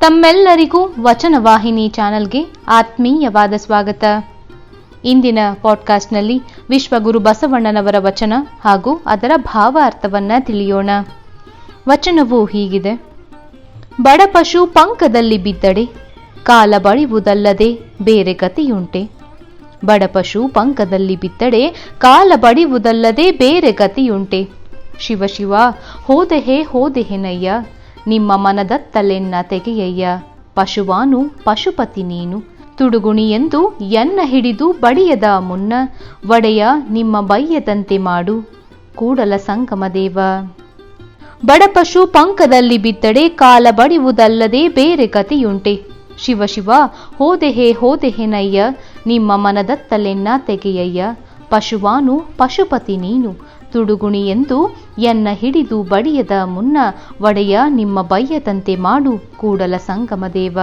ತಮ್ಮೆಲ್ಲರಿಗೂ ವಚನವಾಹಿನಿ ಚಾನೆಲ್ಗೆ ಆತ್ಮೀಯವಾದ ಸ್ವಾಗತ. ಇಂದಿನ ಪಾಡ್ಕಾಸ್ಟ್ನಲ್ಲಿ ವಿಶ್ವಗುರು ಬಸವಣ್ಣನವರ ವಚನ ಹಾಗೂ ಅದರ ಭಾವಾರ್ಥವನ್ನ ತಿಳಿಯೋಣ. ವಚನವು ಹೀಗಿದೆ. ಬಡ ಪಶು ಪಂಕದಲ್ಲಿ ಬಿದ್ದಡೆ, ಕಾಲ ಬಡಿವುದಲ್ಲದೆ ಬೇರೆ ಗತಿಯುಂಟೆ. ಬಡ ಪಶು ಪಂಕದಲ್ಲಿ ಬಿದ್ದಡೆ, ಕಾಲ ಬಡಿಯುವುದಲ್ಲದೆ ಬೇರೆ ಗತಿಯುಂಟೆ. ಶಿವ ಶಿವ, ಹೋದೆಹೆ ಹೋದೆಹೆನಯ್ಯ ನಿಮ್ಮ ಮನದತ್ತಲೆನ್ನ ತೆಗೆಯಯ್ಯ ಪಶುವಾನು ಪಶುಪತಿ ನೀನು. ತುಡುಗುಣಿ ಎಂದು ಎನ್ನ ಹಿಡಿದು ಬಡಿಯದ ಮುನ್ನ ಒಡೆಯ ನಿಮ್ಮ ಬೈಯದಂತೆ ಮಾಡು. ಕೂಡಲ ಸಂಗಮದೇವ ಬಡಪಶು ಪಂಕದಲ್ಲಿ ಬಿದ್ದಡೆ ಕಾಲ ಬಡಿಯುವುದಲ್ಲದೆ ಬೇರೆ ಗತಿಯುಂಟೆ. ಶಿವ ಶಿವ ಹೋದೆಹೆ ಹೋದೆಹೆನಯ್ಯ ನಿಮ್ಮ ಮನದತ್ತಲೆನ್ನ ತೆಗೆಯಯ್ಯ ಪಶುವಾನು ಪಶುಪತಿ ನೀನು. ತುಡುಗುಣಿ ಎಂದು ಎನ್ನ ಹಿಡಿದು ಬಡಿಯದ ಮುನ್ನ ಒಡೆಯ ನಿಮ್ಮ ಬಯ್ಯದಂತೆ ಮಾಡು ಕೂಡಲ ಸಂಗಮದೇವ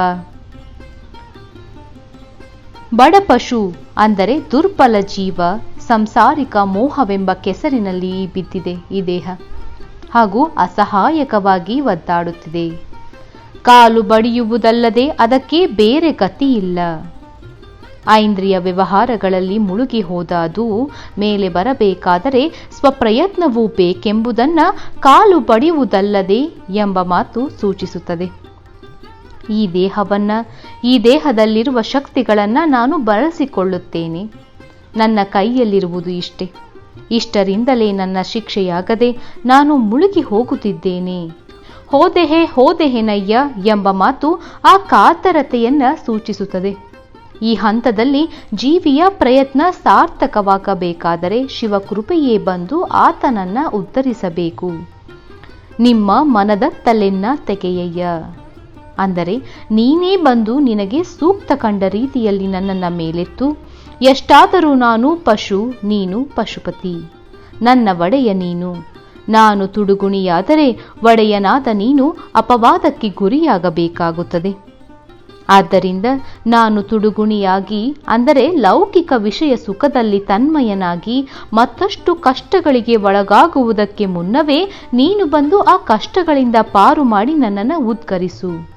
ಬಡಪಶು ಅಂದರೆ ದುರ್ಬಲ ಜೀವ ಸಂಸಾರಿಕ ಮೋಹವೆಂಬ ಕೆಸರಿನಲ್ಲಿ ಬಿದ್ದಿದೆ ಈ ದೇಹ. ಹಾಗೂ ಅಸಹಾಯಕವಾಗಿ ಒದ್ದಾಡುತ್ತಿದೆ. ಕಾಲು ಬಡಿಯುವುದಲ್ಲದೆ ಅದಕ್ಕೆ ಬೇರೆ ಗತಿ ಇಲ್ಲ ಐಂದ್ರಿಯ ವ್ಯವಹಾರಗಳಲ್ಲಿ ಮುಳುಗಿ ಹೋದ ಅದು ಮೇಲೆ ಬರಬೇಕಾದರೆ ಸ್ವಪ್ರಯತ್ನವೂ ಬೇಕೆಂಬುದನ್ನ ಕಾಲು ಪಡೆಯುವುದಲ್ಲದೆ ಎಂಬ ಮಾತು ಸೂಚಿಸುತ್ತದೆ. ಈ ದೇಹವನ್ನ, ಈ ದೇಹದಲ್ಲಿರುವ ಶಕ್ತಿಗಳನ್ನ ನಾನು ಬಳಸಿಕೊಳ್ಳುತ್ತೇನೆ. ನನ್ನ ಕೈಯಲ್ಲಿರುವುದು ಇಷ್ಟೇ. ಇಷ್ಟರಿಂದಲೇ ನನ್ನ ಶಿಕ್ಷೆಯಾಗದೆ ನಾನು ಮುಳುಗಿ ಹೋಗುತ್ತಿದ್ದೇನೆ. ಹೋದೆಹೆ ಹೋದೆಹೆನಯ್ಯ ಎಂಬ ಮಾತು ಆ ಕಾತರತೆಯನ್ನ ಸೂಚಿಸುತ್ತದೆ. ಈ ಹಂತದಲ್ಲಿ ಜೀವಿಯ ಪ್ರಯತ್ನ ಸಾರ್ಥಕವಾಗಬೇಕಾದರೆ ಶಿವಕೃಪೆಯೇ ಬಂದು ಆತನನ್ನ ಉದ್ಧರಿಸಬೇಕು ನಿಮ್ಮ ಮನದ ತಲೆನ್ನ ತೆಗೆಯಯ್ಯ. ಅಂದರೆ, ನೀನೇ ಬಂದು ನಿನಗೆ ಸೂಕ್ತ ಕಂಡ ರೀತಿಯಲ್ಲಿ ನನ್ನನ್ನ ಮೇಲೆತ್ತು. ಎಷ್ಟಾದರೂ ನಾನು ಪಶು, ನೀನು ಪಶುಪತಿ. ನನ್ನ ಒಡೆಯ ನೀನು. ನಾನು ತುಡುಗುಣಿಯಾದರೆ ಒಡೆಯನಾದ ನೀನು ಅಪವಾದಕ್ಕೆ ಗುರಿಯಾಗಬೇಕಾಗುತ್ತದೆ. ಆದ್ದರಿಂದ ನಾನು ತುಡುಗುಣಿಯಾಗಿ, ಅಂದರೆ ಲೌಕಿಕ ವಿಷಯ ಸುಖದಲ್ಲಿ ತನ್ಮಯನಾಗಿ, ಮತ್ತಷ್ಟು ಕಷ್ಟಗಳಿಗೆ ಒಳಗಾಗುವುದಕ್ಕೆ ಮುನ್ನವೇ ನೀನು ಬಂದು ಆ ಕಷ್ಟಗಳಿಂದ ಪಾರು ಮಾಡಿ ನನ್ನನ್ನು ಉದ್ಗರಿಸು.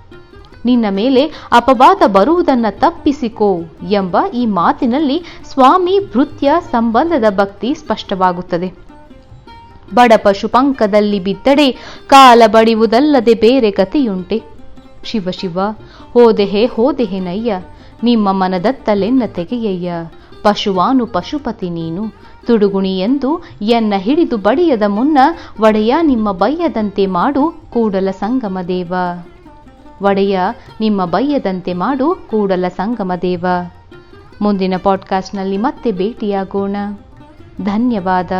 ನಿನ್ನ ಮೇಲೆ ಅಪವಾದ ಬರುವುದನ್ನು ತಪ್ಪಿಸಿಕೋ ಎಂಬ ಈ ಮಾತಿನಲ್ಲಿ ಸ್ವಾಮಿ ಭೃತ್ಯ ಸಂಬಂಧದ ಭಕ್ತಿ ಸ್ಪಷ್ಟವಾಗುತ್ತದೆ. ಬಡ ಪಶು ಪಂಕದಲ್ಲಿ ಬಿದ್ದಡೆ, ಕಾಲ ಬಡಿಯುವುದಲ್ಲದೆ ಬೇರೆ ಗತಿಯುಂಟೆ. ಶಿವ ಶಿವ, ಹೋದೆಹೆ ಹೋದೆಹೆನಯ್ಯ ನಿಮ್ಮ ಮನದತ್ತಲೆನ್ನ ತೆಗೆಯಯ್ಯ. ಪಶುವಾನು ಪಶುಪತಿ ನೀನು, ತುಡುಗುಣಿ ಎಂದು ಎನ್ನ ಹಿಡಿದು ಬಡಿಯದ ಮುನ್ನ ಒಡೆಯ ನಿಮ್ಮ ಬಯ್ಯದಂತೆ ಮಾಡು ಕೂಡಲ ಸಂಗಮ ದೇವ. ಒಡೆಯ ನಿಮ್ಮ ಬಯ್ಯದಂತೆ ಮಾಡು ಕೂಡಲ ಸಂಗಮ ದೇವ. ಮುಂದಿನ ಪಾಡ್ಕಾಸ್ಟ್ನಲ್ಲಿ ಮತ್ತೆ ಭೇಟಿಯಾಗೋಣ. ಧನ್ಯವಾದ.